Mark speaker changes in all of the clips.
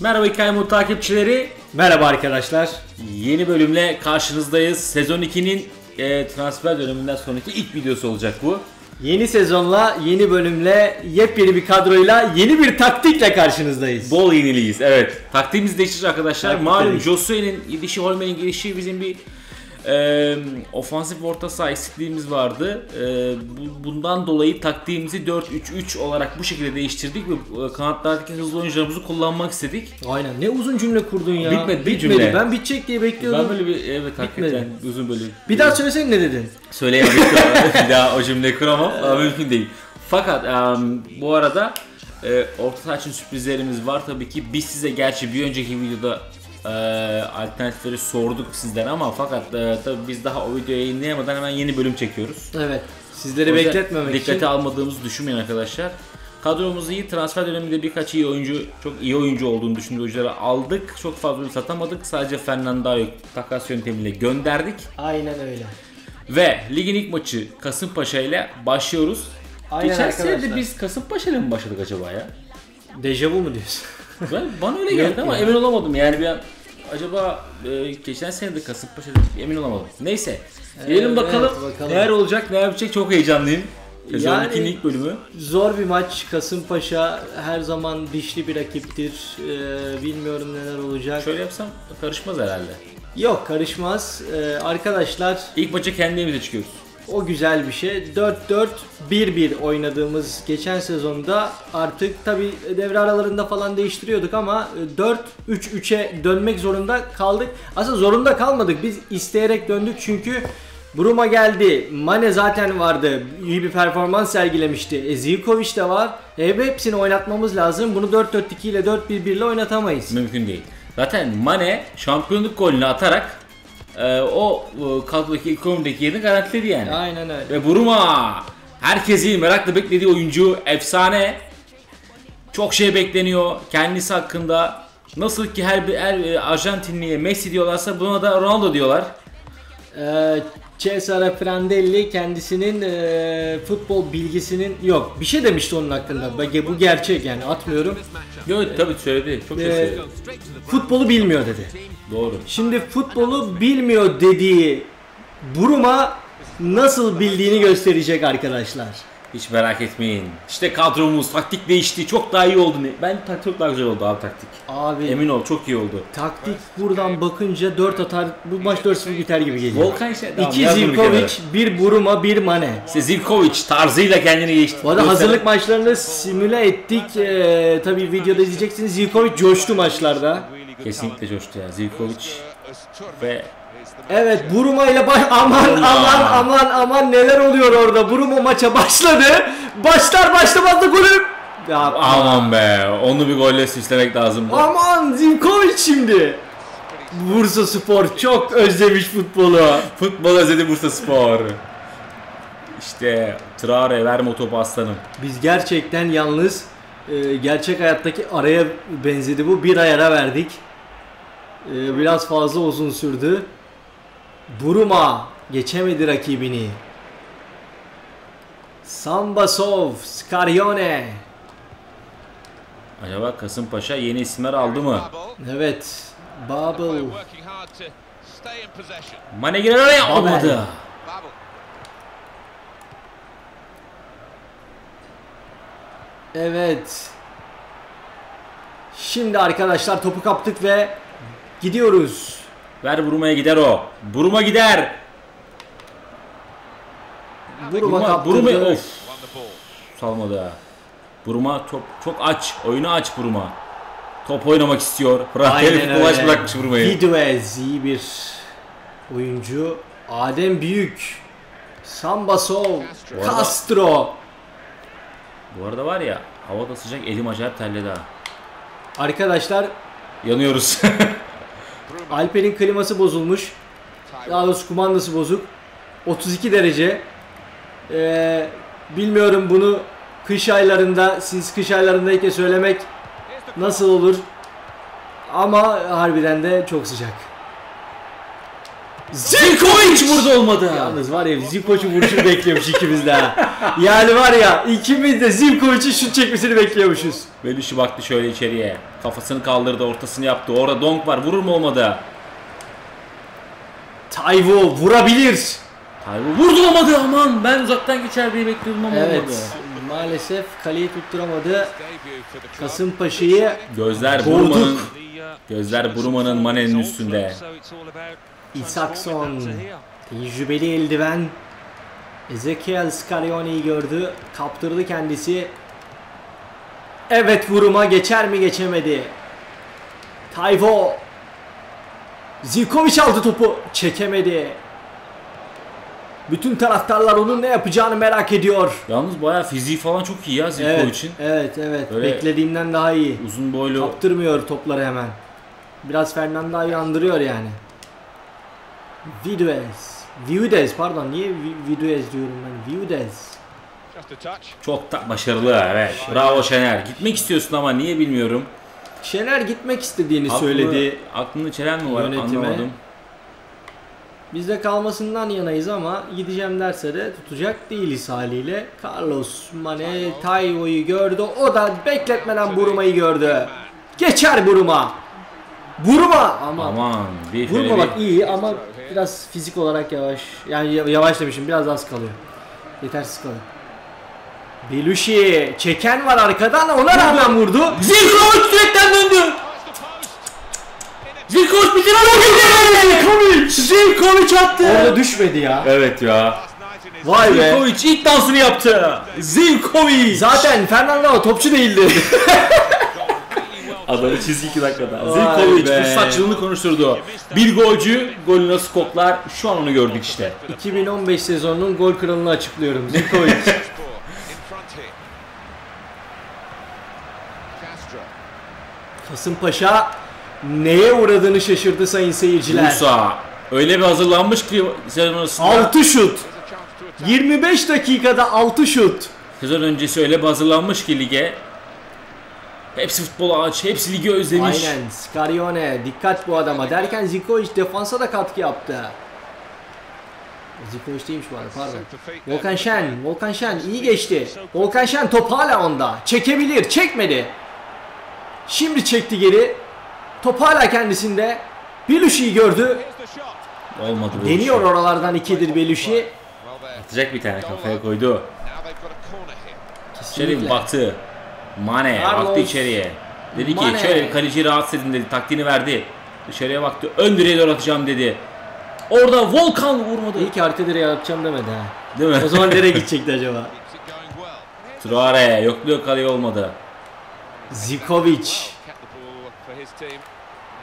Speaker 1: Merhaba Hikaye Mutlu takipçileri.
Speaker 2: Merhaba arkadaşlar.
Speaker 1: Yeni bölümle karşınızdayız. Sezon 2'nin e, transfer döneminden sonraki ilk videosu olacak bu.
Speaker 2: Yeni sezonla, yeni bölümle, yepyeni bir kadroyla, yeni bir taktikle karşınızdayız.
Speaker 1: Bol yeniliyiz. Evet. Taktiğimiz değişecek arkadaşlar.
Speaker 2: Taktik
Speaker 1: Malum. Josue'nin gidişi, Holmen'in gelişi bizim bir e, ofansif orta saha eksikliğimiz vardı. E, bu- bundan dolayı taktiğimizi 4-3-3 olarak bu şekilde değiştirdik ve e, kanatlardaki hızlı oyuncularımızı kullanmak istedik.
Speaker 2: Aynen. Ne uzun cümle kurdun ya.
Speaker 1: Bitmedi, bir cümle.
Speaker 2: Ben bitecek diye bekliyordum.
Speaker 1: Ben böyle bir evet hakikaten uzun böyle.
Speaker 2: Bir daha söylesene ne dedin?
Speaker 1: Söyleyemedik bir daha o cümleyi kuramam ama mümkün değil. Fakat em, bu arada e, orta saha için sürprizlerimiz var tabii ki. Biz size gerçi bir önceki videoda e, alternatifleri sorduk sizden ama fakat e, tabii biz daha o videoyu yayınlayamadan hemen yeni bölüm çekiyoruz.
Speaker 2: Evet. Sizleri bekletmemek
Speaker 1: dikkate
Speaker 2: için.
Speaker 1: almadığımızı düşünmeyin arkadaşlar. Kadromuz iyi. Transfer döneminde birkaç iyi oyuncu, çok iyi oyuncu olduğunu düşündüğü oyuncuları aldık. Çok fazla satamadık. Sadece Fernando'yu takas yöntemiyle gönderdik.
Speaker 2: Aynen öyle.
Speaker 1: Ve ligin ilk maçı Kasımpaşa ile başlıyoruz.
Speaker 2: Aynen
Speaker 1: Geçen sene de biz Kasımpaşa ile mi başladık acaba ya?
Speaker 2: Dejavu mu diyorsun?
Speaker 1: Ben, bana öyle geldi ama emin olamadım yani bir an acaba e, geçen sene de Kasımpaşa emin olamadım. Neyse. Gelelim
Speaker 2: Evet,
Speaker 1: bakalım,
Speaker 2: bakalım.
Speaker 1: neler olacak ne yapacak çok heyecanlıyım. Sezon
Speaker 2: Yani-
Speaker 1: 2'nin ilk bölümü.
Speaker 2: Zor bir maç. Kasımpaşa her zaman dişli bir rakiptir. Ee, bilmiyorum neler olacak.
Speaker 1: Şöyle yapsam karışmaz herhalde.
Speaker 2: Yok karışmaz. Ee, arkadaşlar
Speaker 1: İlk maça kendi evimize çıkıyoruz.
Speaker 2: O güzel bir şey. 4-4-1-1 oynadığımız geçen sezonda artık tabi devre aralarında falan değiştiriyorduk ama 4-3-3'e dönmek zorunda kaldık. Aslında zorunda kalmadık. Biz isteyerek döndük çünkü Bruma geldi. Mane zaten vardı. İyi bir performans sergilemişti. E, Zivkovic de var. E, hepsini oynatmamız lazım. Bunu 4-4-2 ile 4-1-1 ile oynatamayız.
Speaker 1: Mümkün değil. Zaten Mane şampiyonluk golünü atarak e, o e, kadrodaki ilk 11'deki yerini garantiledi yani.
Speaker 2: Aynen öyle.
Speaker 1: Ve Buruma herkesin merakla beklediği oyuncu efsane. Çok şey bekleniyor kendisi hakkında. Nasıl ki her bir her Arjantinliye Messi diyorlarsa buna da Ronaldo diyorlar.
Speaker 2: Ee, Cesare Prandelli kendisinin e, futbol bilgisinin yok bir şey demişti onun hakkında. Bak, Bu gerçek yani atmıyorum.
Speaker 1: Yok tabii söyledi. Çok şey söyledi.
Speaker 2: futbolu bilmiyor dedi.
Speaker 1: Doğru.
Speaker 2: Şimdi futbolu bilmiyor dediği Buruma nasıl bildiğini gösterecek arkadaşlar.
Speaker 1: Hiç merak etmeyin. İşte kadromuz taktik değişti. Çok daha iyi oldu. Ben taktik çok daha güzel oldu abi taktik.
Speaker 2: Abi
Speaker 1: Emin ol çok iyi oldu.
Speaker 2: taktik buradan bakınca 4 atar bu maç 4-0 biter gibi geliyor.
Speaker 1: Volkan işte. Tamam,
Speaker 2: 2
Speaker 1: yaz bunu bir kenara.
Speaker 2: Zivkovic, 1 Buruma, 1 Mane.
Speaker 1: İşte Zivkovic tarzıyla kendini geçti.
Speaker 2: Bu arada
Speaker 1: Göster-
Speaker 2: hazırlık maçlarını simüle ettik. Ee, tabii videoda izleyeceksiniz. Zivkovic coştu maçlarda.
Speaker 1: Kesinlikle coştu ya. Zivkovic ve
Speaker 2: Evet Buruma ile baş... aman aman aman aman neler oluyor orada. Buruma maça başladı. Başlar başlamaz da golü. Ya,
Speaker 1: aman be onu bir golle süslemek lazım.
Speaker 2: aman Zivkovic şimdi. Bursa Spor çok özlemiş futbolu.
Speaker 1: Futbol özledi Bursa Spor. İşte Traore verme o topu aslanım.
Speaker 2: Biz gerçekten yalnız e, gerçek hayattaki araya benzedi bu. Bir ay ara verdik. E, biraz fazla uzun sürdü. Buruma geçemedi rakibini. Sambasov, Skarione.
Speaker 1: Acaba Kasımpaşa yeni isimler aldı mı?
Speaker 2: Evet. Babel.
Speaker 1: Mane girer oraya olmadı.
Speaker 2: Evet. Şimdi arkadaşlar topu kaptık ve gidiyoruz.
Speaker 1: Ver Buruma'ya gider o. Buruma gider.
Speaker 2: Buruma
Speaker 1: Buruma. Buruma of. Salmadı ha. Buruma çok çok aç. Oyunu aç Buruma. Top oynamak istiyor. Prateli futbol aç bırakmış Buruma'yı.
Speaker 2: Viduez iyi bir oyuncu. Adem Büyük. Sambasov.
Speaker 1: Arada-
Speaker 2: Castro.
Speaker 1: Bu arada var ya havada sıcak elim acayip terledi ha.
Speaker 2: Arkadaşlar
Speaker 1: Yanıyoruz.
Speaker 2: Alper'in kliması bozulmuş. Daha doğrusu kumandası bozuk. 32 derece. Ee, bilmiyorum bunu kış aylarında siz kış aylarındayken söylemek nasıl olur. Ama harbiden de çok sıcak.
Speaker 1: Zivkovic vurdu olmadı.
Speaker 2: Yalnız var ya Zivkovic'in vuruşunu bekliyormuş ikimiz de. Yani var ya ikimiz de Zivkovic'in şut çekmesini bekliyormuşuz.
Speaker 1: Belüşü baktı şöyle içeriye. Kafasını kaldırdı, ortasını yaptı. Orada donk var. Vurur mu olmadı?
Speaker 2: Tayvo vurabilir.
Speaker 1: Tayvo vurdu olmadı aman. Ben uzaktan geçer diye bekliyordum ama olmadı.
Speaker 2: Evet. Maalesef kaleyi tutturamadı. Kasımpaşa'yı
Speaker 1: Gözler
Speaker 2: Boğduk.
Speaker 1: Buruma'nın gözler Buruma'nın Mane'nin üstünde.
Speaker 2: Isakson tecrübeli eldiven Ezekiel Scarioni'yi gördü. Kaptırdı kendisi. Evet vuruma geçer mi geçemedi. Tayvo Zivkovic aldı topu. Çekemedi. Bütün taraftarlar onun ne yapacağını merak ediyor.
Speaker 1: Yalnız bayağı fiziği falan çok iyi ya Zivko
Speaker 2: Evet,
Speaker 1: için.
Speaker 2: evet, evet.
Speaker 1: Böyle-
Speaker 2: Beklediğimden daha iyi.
Speaker 1: Uzun boylu.
Speaker 2: Kaptırmıyor topları hemen. Biraz Fernanda'yı andırıyor yani. Viduez. Viudez pardon niye Vi- Viduez diyorum ben. Viudez.
Speaker 1: Çok da başarılı evet. Bravo Şener. Gitmek istiyorsun ama niye bilmiyorum.
Speaker 2: Şener gitmek istediğini
Speaker 1: Aklını-
Speaker 2: söyledi.
Speaker 1: Aklını çelen mi var
Speaker 2: Yönetime.
Speaker 1: anlamadım.
Speaker 2: Bizde kalmasından yanayız ama gideceğim derse de tutacak değiliz haliyle. Carlos Mane Tayvo'yu gördü. O da bekletmeden Buruma'yı gördü. Geçer Buruma. Buruma ama
Speaker 1: Aman bir şöyle
Speaker 2: Vurma
Speaker 1: bir-
Speaker 2: bak iyi ama biraz fizik olarak yavaş. Yani ya- yavaş demişim biraz az kalıyor. Yetersiz kalıyor. Belushi çeken var arkadan ona rağmen vurdu.
Speaker 1: Zivkovic direkten döndü. Zivkovic bitir Zivkovic. Zivkovic attı.
Speaker 2: Orada düşmedi ya.
Speaker 1: Evet ya.
Speaker 2: Vay be.
Speaker 1: Zivkovic ilk dansını yaptı. Zivkovic.
Speaker 2: Zaten Fernando topçu değildi.
Speaker 1: Adamı çizgi 2 dakikada. Zivkovic fırsatçılığını konuşturdu. Bir golcü golü nasıl koklar şu an onu gördük işte.
Speaker 2: 2015 sezonunun gol kralını açıklıyorum. Zivkovic. Kasımpaşa neye uğradığını şaşırdı sayın seyirciler.
Speaker 1: Bursa öyle bir hazırlanmış ki sezon arasında.
Speaker 2: 6 şut. 25 dakikada 6 şut.
Speaker 1: Sezon öncesi öyle bir hazırlanmış ki lige. Hepsi futbol aç, hepsi ligi özlemiş.
Speaker 2: Aynen. Scarione dikkat bu adama derken Zikovic defansa da katkı yaptı. Zikovic değilmiş bu arada pardon. Volkan Şen, Volkan Şen iyi geçti. Volkan Şen top hala onda. Çekebilir, çekmedi. Şimdi çekti geri. Top hala kendisinde. Belushi'yi gördü.
Speaker 1: Olmadı bu
Speaker 2: Deniyor
Speaker 1: iş.
Speaker 2: oralardan ikidir Belushi.
Speaker 1: Atacak bir tane kafaya koydu.
Speaker 2: Kesinlikle.
Speaker 1: baktı. Mane
Speaker 2: Carlos
Speaker 1: baktı içeriye. Dedi ki
Speaker 2: Mane.
Speaker 1: şöyle bir kaleciyi rahatsız edin dedi. Taktiğini verdi. Dışarıya baktı. Ön direğe doğru atacağım dedi. Orada Volkan vurmadı.
Speaker 2: İyi ki arka direğe atacağım demedi ha.
Speaker 1: Değil mi?
Speaker 2: O zaman nereye gidecekti acaba?
Speaker 1: Traore yokluyor kaleyi olmadı.
Speaker 2: Zikovic.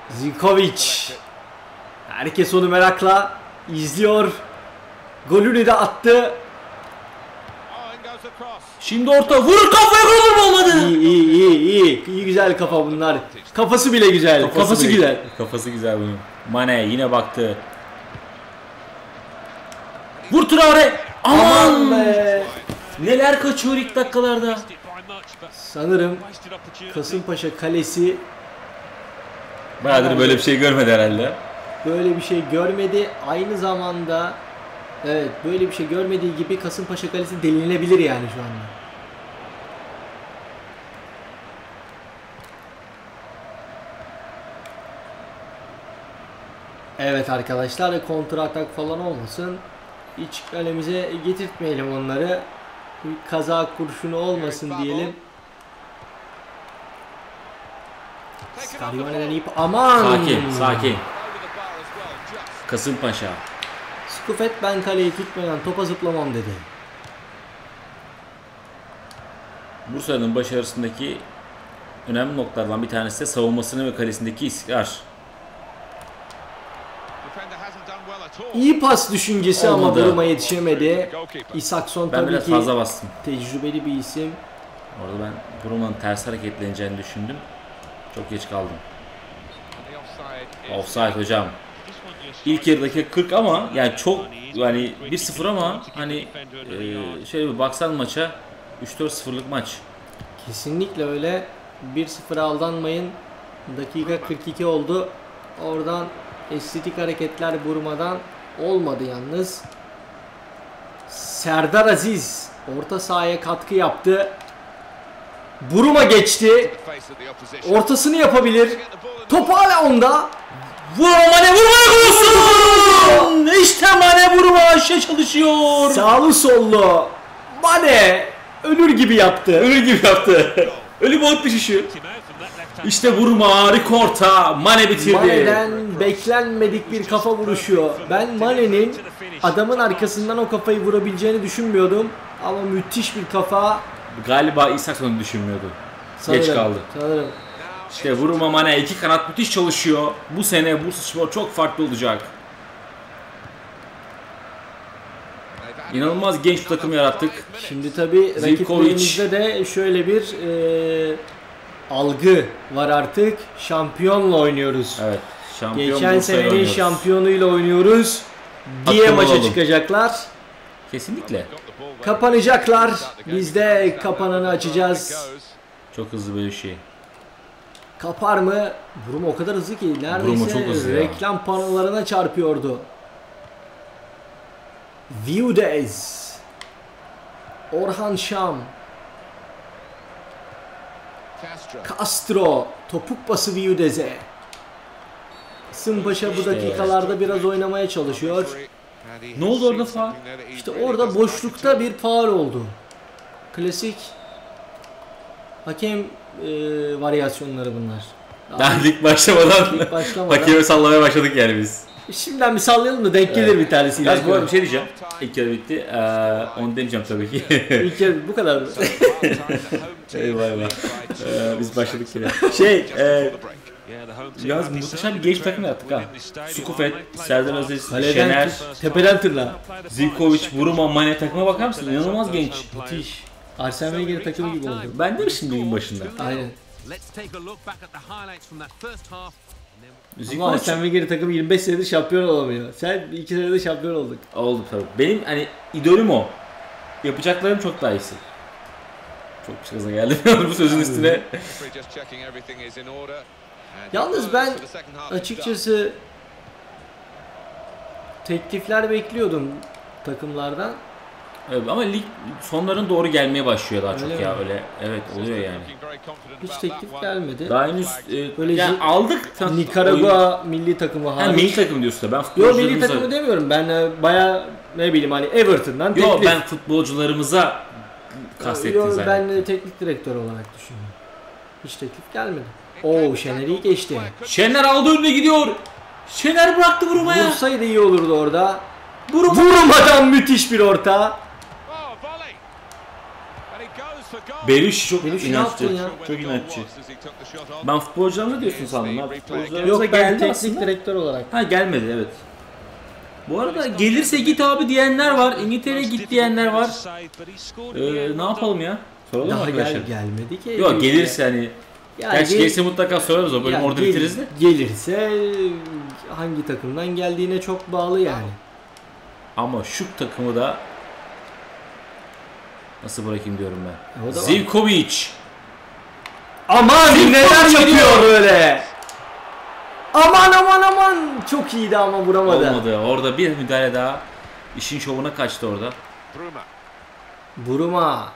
Speaker 2: Zikovic. Herkes onu merakla izliyor. Golünü de attı.
Speaker 1: Şimdi orta vur kafaya vurur mu olmadı?
Speaker 2: İyi iyi iyi iyi. İyi güzel kafa bunlar. Kafası bile güzel. Kafası,
Speaker 1: bile-
Speaker 2: güzel.
Speaker 1: Kafası güzel bunun. Mane yine baktı. Vur Traore. Aman,
Speaker 2: Aman be.
Speaker 1: Neler kaçıyor ilk dakikalarda.
Speaker 2: Sanırım Kasımpaşa kalesi
Speaker 1: Bayağıdır böyle bir şey görmedi herhalde.
Speaker 2: böyle bir şey görmedi. Aynı zamanda evet böyle bir şey görmediği gibi Kasımpaşa kalesi delinebilir yani şu anda. Evet arkadaşlar kontra atak falan olmasın. Hiç kalemize getirtmeyelim onları. Bir kaza kurşunu olmasın diyelim. Scarione'den ip aman.
Speaker 1: Sakin, sakin. Kasımpaşa.
Speaker 2: Skufet ben kaleyi tutmadan topa zıplamam dedi.
Speaker 1: Bursa'nın başarısındaki önemli noktalardan bir tanesi de savunmasını ve kalesindeki istikrar.
Speaker 2: İyi pas düşüncesi ama
Speaker 1: Olmadı.
Speaker 2: duruma yetişemedi. Isakson
Speaker 1: Ben
Speaker 2: tabii
Speaker 1: biraz
Speaker 2: ki
Speaker 1: fazla bastım.
Speaker 2: tecrübeli bir isim.
Speaker 1: Orada ben Buruma'nın ters hareketleneceğini düşündüm. Çok geç kaldım. Offside hocam. İlk yarıdaki 40 ama yani çok yani 1-0 ama hani e, şöyle bir baksan maça 3-4-0'lık maç.
Speaker 2: Kesinlikle öyle. 1-0 aldanmayın. Dakika 42 oldu. Oradan estetik hareketler Buruma'dan olmadı yalnız. Serdar Aziz orta sahaya katkı yaptı. Buruma geçti. Ortasını yapabilir. Top hala onda.
Speaker 1: Vur Mane vurma olsun! İşte Mane vurma aşağı çalışıyor.
Speaker 2: Sağlı sollu. Mane ölür gibi yaptı.
Speaker 1: Ölü gibi yaptı. Ölü balık düşüşü. İşte vurma harika orta. Mane bitirdi.
Speaker 2: Mane'den beklenmedik bir kafa vuruşu. Ben Mane'nin adamın arkasından o kafayı vurabileceğini düşünmüyordum. Ama müthiş bir kafa.
Speaker 1: Galiba İshak onu düşünmüyordu. Geç
Speaker 2: Sanırım,
Speaker 1: kaldı.
Speaker 2: Sanırım.
Speaker 1: İşte vurma Mane iki kanat müthiş çalışıyor. Bu sene Bursaspor çok farklı olacak. İnanılmaz genç bir takım yarattık.
Speaker 2: Şimdi tabi
Speaker 1: Zivkovic.
Speaker 2: rakiplerimizde de şöyle bir e, algı var artık. Şampiyonla oynuyoruz.
Speaker 1: Evet. Şampiyon
Speaker 2: Geçen senenin
Speaker 1: oynuyoruz.
Speaker 2: şampiyonuyla oynuyoruz diye
Speaker 1: Akıllı
Speaker 2: maça
Speaker 1: olun.
Speaker 2: çıkacaklar.
Speaker 1: Kesinlikle.
Speaker 2: Kapanacaklar. Biz de kapananı açacağız.
Speaker 1: Çok hızlı böyle şey.
Speaker 2: Kapar mı? Buruma o kadar hızlı ki neredeyse
Speaker 1: çok hızlı ya.
Speaker 2: reklam panolarına çarpıyordu. Viudez. Orhan Şam. Castro. Topuk pası Viudez'e. Sımpaşa bu dakikalarda biraz oynamaya çalışıyor.
Speaker 1: Ne oldu orada faul?
Speaker 2: İşte orada boşlukta bir faul oldu. Klasik hakem e, varyasyonları bunlar.
Speaker 1: Daha lig başlamadan
Speaker 2: Lig başlamadan.
Speaker 1: hakeme sallamaya başladık yani biz.
Speaker 2: Şimdiden bir sallayalım da denk gelir bir tanesi.
Speaker 1: Yalnız bu arada bir şey diyeceğim. İlk yarı bitti. Ee, onu demeyeceğim tabii ki.
Speaker 2: İlk kere bu kadar mı?
Speaker 1: eyvah eyvah. Ee, biz başladık yine. Şey, e, yalnız muhteşem bir genç takım yaptık ha. Sukufet, Serdar Aziz,
Speaker 2: Kaleden
Speaker 1: Şener,
Speaker 2: tepeden tırla.
Speaker 1: Zivkovic, Buruma, Mane takıma bakar mısın? İnanılmaz genç.
Speaker 2: Müthiş. Arsene Wenger takımı gibi oldu.
Speaker 1: Ben demiştim ligin başında.
Speaker 2: Aynen.
Speaker 3: Let's take a look back at the highlights from that first half. and then
Speaker 2: Ama Arsene Wenger takımı 25 senedir şampiyon olamıyor. Sen iki senede şampiyon olduk.
Speaker 1: oldu tabii. Benim hani idolüm o. Yapacaklarım çok daha iyisi. Çok gaza geldim bu sözün üstüne.
Speaker 2: Yalnız ben açıkçası teklifler bekliyordum takımlardan.
Speaker 1: Evet, ama lig sonların doğru gelmeye başlıyor daha çok
Speaker 2: Öyle
Speaker 1: ya
Speaker 2: mi?
Speaker 1: öyle. Evet oluyor yani.
Speaker 2: Hiç teklif gelmedi.
Speaker 1: Daha henüz e,
Speaker 2: Böyle
Speaker 1: yani aldık. oyun-
Speaker 2: Nikaragua milli takımı
Speaker 1: Ha,
Speaker 2: hariç.
Speaker 1: milli takım diyorsun da ben futbolcularımıza...
Speaker 2: milli takımı demiyorum. Ben e, baya ne bileyim hani Everton'dan teklif.
Speaker 1: Yo ben futbolcularımıza kastettim
Speaker 2: Yo,
Speaker 1: zaten.
Speaker 2: ben de teknik direktör olarak düşünüyorum. Hiç teklif gelmedi. Oo Şener iyi geçti.
Speaker 1: Şener aldı önüne gidiyor. Şener bıraktı vurmaya.
Speaker 2: Vursaydı iyi olurdu orada. Vurmadan müthiş bir orta.
Speaker 1: Beluş çok
Speaker 2: ne
Speaker 1: inatçı.
Speaker 2: ya?
Speaker 1: Çok inatçı. Ben futbolcularımıza diyorsun sandım. Futbolcularımıza
Speaker 2: Yok ben
Speaker 1: geldi
Speaker 2: teknik
Speaker 1: aslında.
Speaker 2: direktör olarak.
Speaker 1: Ha gelmedi evet. Bu arada gelirse git abi diyenler var. İngiltere'ye git diyenler var. Ee, ne yapalım ya? Soralım
Speaker 2: Daha
Speaker 1: arkadaşlar.
Speaker 2: gel, gelmedi ki.
Speaker 1: Yok gelirse hani.
Speaker 2: Ya
Speaker 1: Gerçi
Speaker 2: gel-
Speaker 1: gelirse mutlaka sorarız o bölüm orada
Speaker 2: gel-
Speaker 1: bitiririz de.
Speaker 2: Gelirse hangi takımdan geldiğine çok bağlı yani.
Speaker 1: Ama şu takımı da nasıl bırakayım diyorum ben. Zivkovic.
Speaker 2: Aman
Speaker 1: Zivkovic
Speaker 2: neler yapıyor böyle. Aman aman aman çok iyiydi ama vuramadı.
Speaker 1: Olmadı. Orada bir müdahale daha. işin şovuna kaçtı orada.
Speaker 2: Buruma.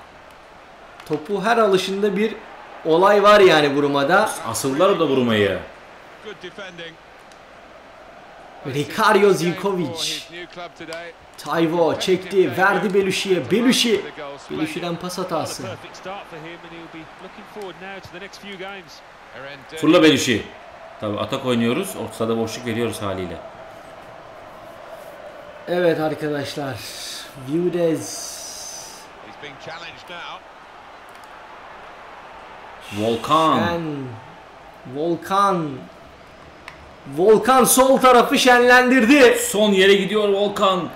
Speaker 2: Topu her alışında bir olay var yani Buruma'da.
Speaker 1: Asıllar o da vurmayı.
Speaker 2: Ricardo Zivkovic. Tayvo çekti, verdi Beluşi'ye. Beluşi. Beluşi'den pas hatası.
Speaker 1: Fırla Belüşi. Tabi atak oynuyoruz. Orta sahada boşluk veriyoruz haliyle.
Speaker 2: Evet arkadaşlar. Viudez.
Speaker 1: Volkan.
Speaker 2: Şen. Volkan. Volkan sol tarafı şenlendirdi.
Speaker 1: Son yere gidiyor Volkan.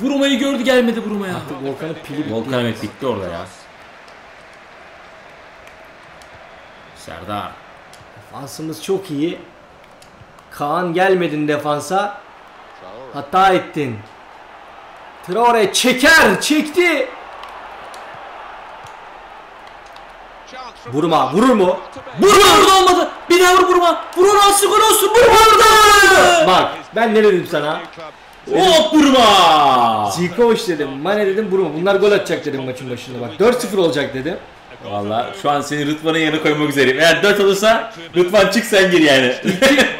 Speaker 1: Vurmayı gördü gelmedi vurmaya.
Speaker 2: Volkan'ın pili bitti.
Speaker 1: Volkan evet bitti orada ya. Serdar.
Speaker 2: Defansımız çok iyi. Kaan gelmedin defansa. Hata ettin. Traore çeker, çekti. Buruma vurur mu?
Speaker 1: Vurma orada olmadı. Bir daha vur vurma. Vur onu alsın gol olsun. Vurma orada.
Speaker 2: Bak ben ne dedim sana?
Speaker 1: Hop vurma.
Speaker 2: Zikovic dedim, Mane dedim, Buruma. Bunlar gol atacak dedim maçın başında bak. 4-0 olacak dedim.
Speaker 1: Valla şu an seni Rıdvan'ın yerine koymak üzereyim. Eğer 4 olursa Rıdvan çık sen gir yani.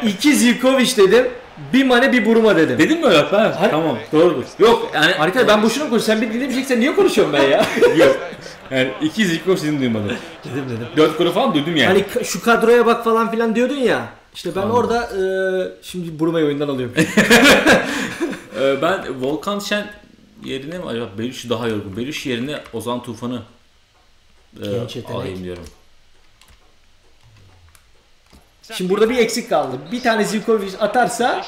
Speaker 2: 2 Zikovic dedim. Bir Mane bir Buruma dedim.
Speaker 1: Dedin mi öyle? Ha,
Speaker 2: Hayır.
Speaker 1: tamam doğrudur. Yok yani
Speaker 2: Arkadaş ben boşuna konuşuyorum. Sen bir dinlemeyeceksen niye konuşuyorum ben ya?
Speaker 1: yok. Yani iki Zikov sizin duymadım.
Speaker 2: dedim dedim.
Speaker 1: 4 golü falan duydum yani.
Speaker 2: Hani ka- şu kadroya bak falan filan diyordun ya. İşte ben orada e, şimdi Buruma'yı oyundan alıyorum.
Speaker 1: Ee, ben Volkan Şen yerine mi acaba Beluş daha yorgun. Beluş yerine Ozan Tufan'ı e,
Speaker 2: Genç yetenek.
Speaker 1: alayım diyorum.
Speaker 2: Şimdi burada bir eksik kaldı. Bir tane Zikovic atarsa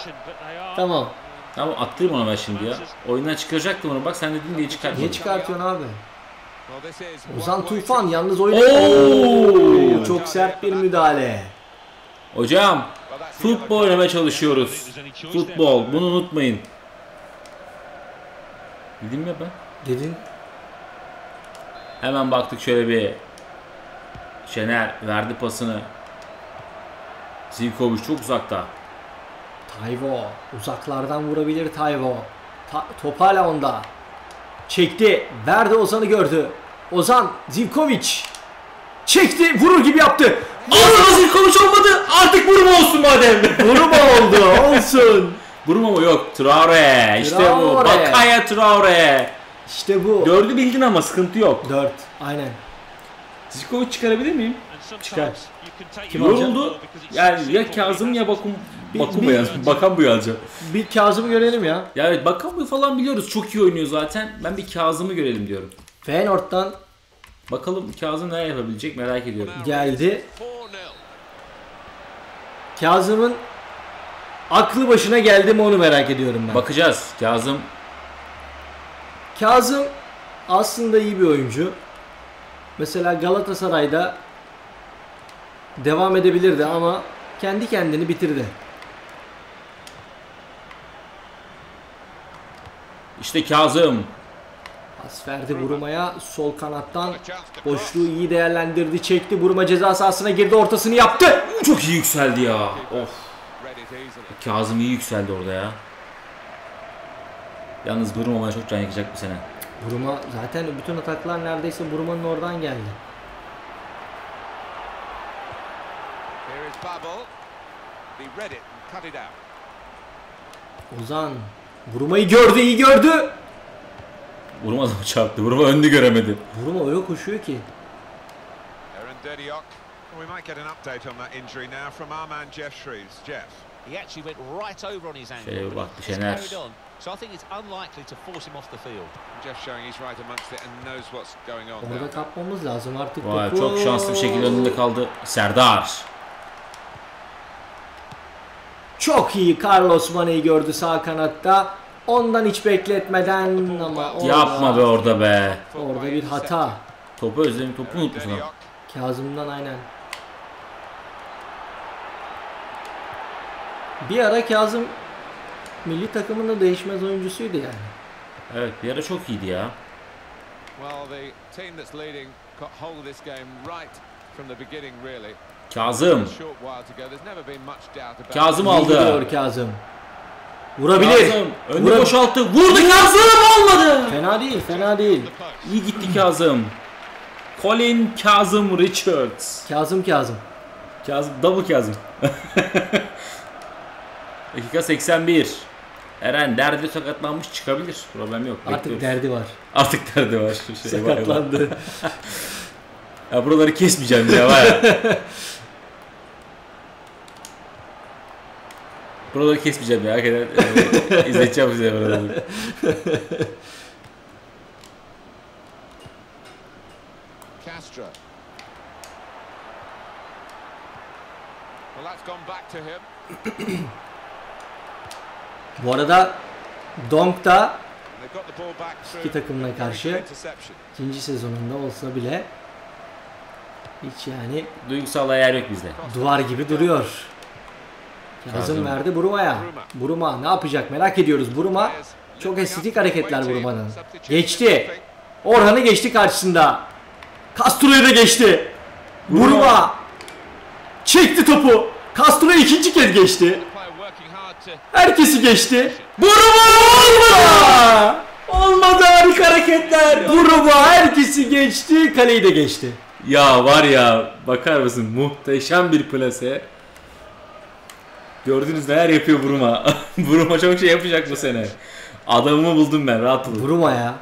Speaker 2: tamam.
Speaker 1: Tamam attırayım ona ben şimdi ya. Oyundan çıkaracaktım onu bak sen dedin diye çıkartmadım.
Speaker 2: Niye çıkartıyorsun abi? Ozan Tufan yalnız oyun. Çok sert bir müdahale.
Speaker 1: Hocam futbol oynamaya çalışıyoruz. Futbol bunu unutmayın. Dedim ya ben.
Speaker 2: Dedin.
Speaker 1: Hemen baktık şöyle bir. Şener verdi pasını. Zivkovic çok uzakta.
Speaker 2: Tayvo. Uzaklardan vurabilir Tayvo. Ta- top hala onda. Çekti. Verdi Ozan'ı gördü. Ozan Zivkovic. Çekti. Vurur gibi yaptı.
Speaker 1: Ağzına Zivkovic olmadı. Artık Buruma olsun madem.
Speaker 2: Vurma oldu. Olsun.
Speaker 1: Buruma mı yok? Traore. İşte bu.
Speaker 2: Traore.
Speaker 1: Bakaya Traore.
Speaker 2: İşte bu.
Speaker 1: Dördü bildin ama sıkıntı yok.
Speaker 2: 4. Aynen.
Speaker 1: Zivkovic çıkarabilir miyim?
Speaker 2: Çıkar.
Speaker 1: Kim Yoruldu. Yani ya Kazım ya Bakum. Bakum
Speaker 2: bir-
Speaker 1: yazacağım. Bakan bu yazacağım.
Speaker 2: Bir Kazım'ı görelim ya.
Speaker 1: Ya evet Bakan bu falan biliyoruz. Çok iyi oynuyor zaten. Ben bir Kazım'ı görelim diyorum.
Speaker 2: Feyenoord'dan
Speaker 1: Bakalım Kazım neler yapabilecek merak ediyorum.
Speaker 2: geldi.
Speaker 3: 4-0.
Speaker 2: Kazım'ın aklı başına geldi mi onu merak ediyorum ben.
Speaker 1: Bakacağız. Kazım
Speaker 2: Kazım aslında iyi bir oyuncu. Mesela Galatasaray'da devam edebilirdi ama kendi kendini bitirdi.
Speaker 1: işte Kazım.
Speaker 2: Pas verdi Buruma'ya sol kanattan boşluğu iyi değerlendirdi çekti Buruma ceza sahasına girdi ortasını yaptı.
Speaker 1: Çok iyi yükseldi ya. Of. Kazım iyi yükseldi orada ya. Yalnız Buruma bana çok can yakacak bir sene.
Speaker 2: Buruma zaten bütün ataklar neredeyse Buruma'nın oradan geldi.
Speaker 3: Here is Babel. He read it and cut it out.
Speaker 2: Ozan Buruma'yı gördü iyi gördü.
Speaker 1: Buruma da mı çarptı? Buruma önünü göremedi.
Speaker 2: Buruma öyle koşuyor ki.
Speaker 4: We might get an update on that injury now from our man Jeff Shreves. Jeff.
Speaker 5: He actually went right over on his ankle.
Speaker 1: Baktı
Speaker 5: he's
Speaker 1: Şener.
Speaker 5: So I think it's unlikely to force him off the field.
Speaker 4: Jeff showing he's right amongst it and knows what's going on
Speaker 2: Orada kapmamız lazım artık.
Speaker 1: Vay çok şanslı bir şekilde önünde kaldı. Serdar.
Speaker 2: Çok iyi Carlos Mane'yi gördü sağ kanatta. Ondan hiç bekletmeden ama orada,
Speaker 1: Yapma be orada be.
Speaker 2: orada bir hata.
Speaker 1: Topu özledim. Topu unutmuş adam.
Speaker 4: Dediok.
Speaker 2: Kazım'dan aynen. Bir ara Kazım milli takımında değişmez oyuncusuydu yani.
Speaker 1: Evet bir ara çok iyiydi ya.
Speaker 3: Well, the team that's leading got hold of this game right from the beginning, really.
Speaker 1: Kazım. Kazım aldı.
Speaker 2: gidiyor Kazım. Vurabilir.
Speaker 1: Kazım. Önünü
Speaker 2: Vurabilir.
Speaker 1: boşalttı. Vurdu Kazım olmadı.
Speaker 2: Fena değil, fena değil.
Speaker 1: İyi gitti Kazım. Colin Kazım Richards.
Speaker 2: Kazım Kazım.
Speaker 1: Kazım, double Kazım. Dakika 81. Eren derdi sakatlanmış çıkabilir. Problem yok.
Speaker 2: Artık
Speaker 1: bekliyoruz.
Speaker 2: derdi var.
Speaker 1: Artık derdi var. Şey.
Speaker 2: Sakatlandı.
Speaker 1: Ya buraları kesmeyeceğim ya var ya. buraları kesmeyeceğim ya. Hakikaten e, izleteceğim size buraları.
Speaker 3: Castro. Well, that's gone back to him.
Speaker 2: Bu arada
Speaker 4: back through.
Speaker 2: iki takımına
Speaker 4: Very
Speaker 2: karşı ikinci sezonunda olsa bile hiç yani
Speaker 1: Duygusal ayar yok bizde.
Speaker 2: duvar gibi duruyor. Kazım verdi Buruma'ya. Buruma ne yapacak merak ediyoruz. Buruma çok estetik hareketler Buruma'nın. Geçti. Orhan'ı geçti karşısında. Castro'yu da geçti. Buruma çekti topu. Castro ikinci kez geçti. Herkesi geçti. Buruma olmadı. Olmadı harika hareketler. Buruma herkesi geçti. Kaleyi de geçti.
Speaker 1: Ya var ya bakar mısın muhteşem bir plase. Gördünüz neler yapıyor Buruma. Buruma çok şey yapacak bu sene. Adamımı buldum ben rahat olun.
Speaker 2: Buruma ya.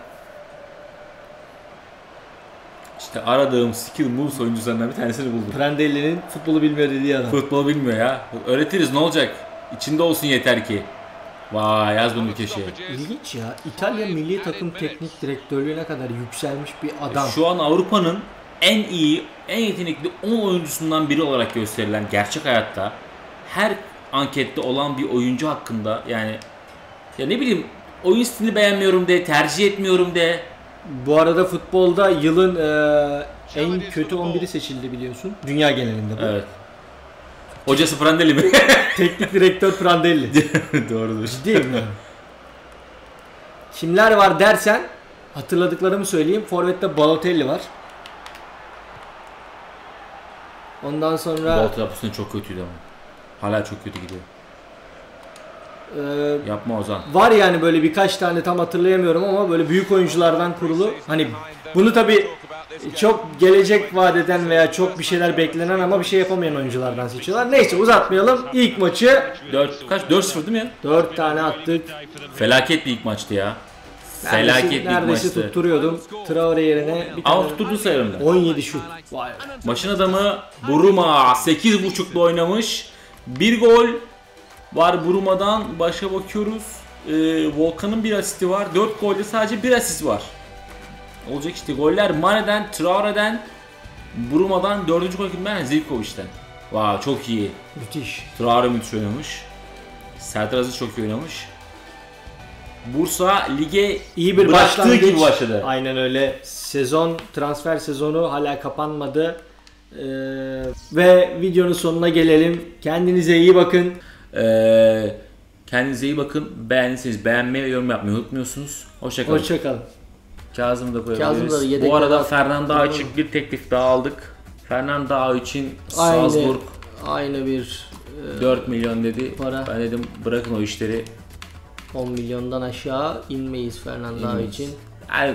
Speaker 1: İşte aradığım skill moves oyuncularından bir tanesini buldum.
Speaker 2: Prandelli'nin futbolu bilmiyor dediği adam.
Speaker 1: Futbol bilmiyor ya. Öğretiriz ne olacak? İçinde olsun yeter ki. Vay yaz bunu köşeye.
Speaker 2: İlginç ya. İtalya milli takım teknik direktörlüğüne kadar yükselmiş bir adam.
Speaker 1: Şu an Avrupa'nın en iyi, en yetenekli 10 oyuncusundan biri olarak gösterilen gerçek hayatta her ankette olan bir oyuncu hakkında yani ya ne bileyim oyun stilini beğenmiyorum de, tercih etmiyorum de.
Speaker 2: Bu arada futbolda yılın e, en kötü 11'i seçildi biliyorsun. Dünya genelinde bu.
Speaker 1: Evet. Hocası Prandelli mi?
Speaker 2: Teknik direktör Prandelli.
Speaker 1: Doğrudur.
Speaker 2: Ciddiyim yani. Kimler var dersen hatırladıklarımı söyleyeyim. Forvet'te Balotelli var. Ondan sonra
Speaker 1: Balta yapısının çok kötüydü ama. Hala çok kötü gidiyor.
Speaker 2: e,
Speaker 1: Yapma Ozan.
Speaker 2: var yani böyle birkaç tane tam hatırlayamıyorum ama böyle büyük oyunculardan kurulu. Hani bunu tabi çok gelecek vadeden veya çok bir şeyler beklenen ama bir şey yapamayan oyunculardan seçiyorlar. Neyse uzatmayalım. İlk maçı
Speaker 1: 4 kaç 4-0 değil mi ya?
Speaker 2: 4 tane attık.
Speaker 1: Felaket bir ilk maçtı ya.
Speaker 2: Neredeyse,
Speaker 1: Felaket bir
Speaker 2: neredeyse
Speaker 1: maçtı.
Speaker 2: tutturuyordum. Traore yerine bir
Speaker 1: Ama
Speaker 2: tane
Speaker 1: tutturdu sayarım ben.
Speaker 2: 17 şut. Vay.
Speaker 1: Maçın adamı Buruma 8.5'la oynamış. Bir gol var Buruma'dan. Başa bakıyoruz. Ee, Volkan'ın bir asisti var. 4 golde sadece bir asist var. Olacak işte goller Mane'den, Traore'den, Buruma'dan, 4. gol kimden? Zivkovic'den. Vay çok iyi.
Speaker 2: Müthiş.
Speaker 1: Traore müthiş oynamış. Serdar Aziz çok iyi oynamış. Bursa lige
Speaker 2: İyi bir başlangıç.
Speaker 1: gibi başladı.
Speaker 2: Aynen öyle. Sezon transfer sezonu hala kapanmadı. Ee, ve videonun sonuna gelelim. Kendinize iyi bakın.
Speaker 1: Ee, kendinize iyi bakın. Beğendiyseniz beğenmeyi ve yorum yapmayı unutmuyorsunuz. Hoşçakalın.
Speaker 2: Hoşçakalın.
Speaker 1: Kazım'ı da
Speaker 2: Kazım'ı da
Speaker 1: koyabiliriz.
Speaker 2: yedek
Speaker 1: Bu arada Fernando Ağ için bir teklif daha aldık. Fernando Ağ için
Speaker 2: Aynı,
Speaker 1: Salzburg
Speaker 2: aynı bir e,
Speaker 1: 4 milyon dedi.
Speaker 2: Para.
Speaker 1: Ben dedim bırakın o işleri.
Speaker 2: 10 milyondan aşağı inmeyiz Fernando için.
Speaker 1: Yani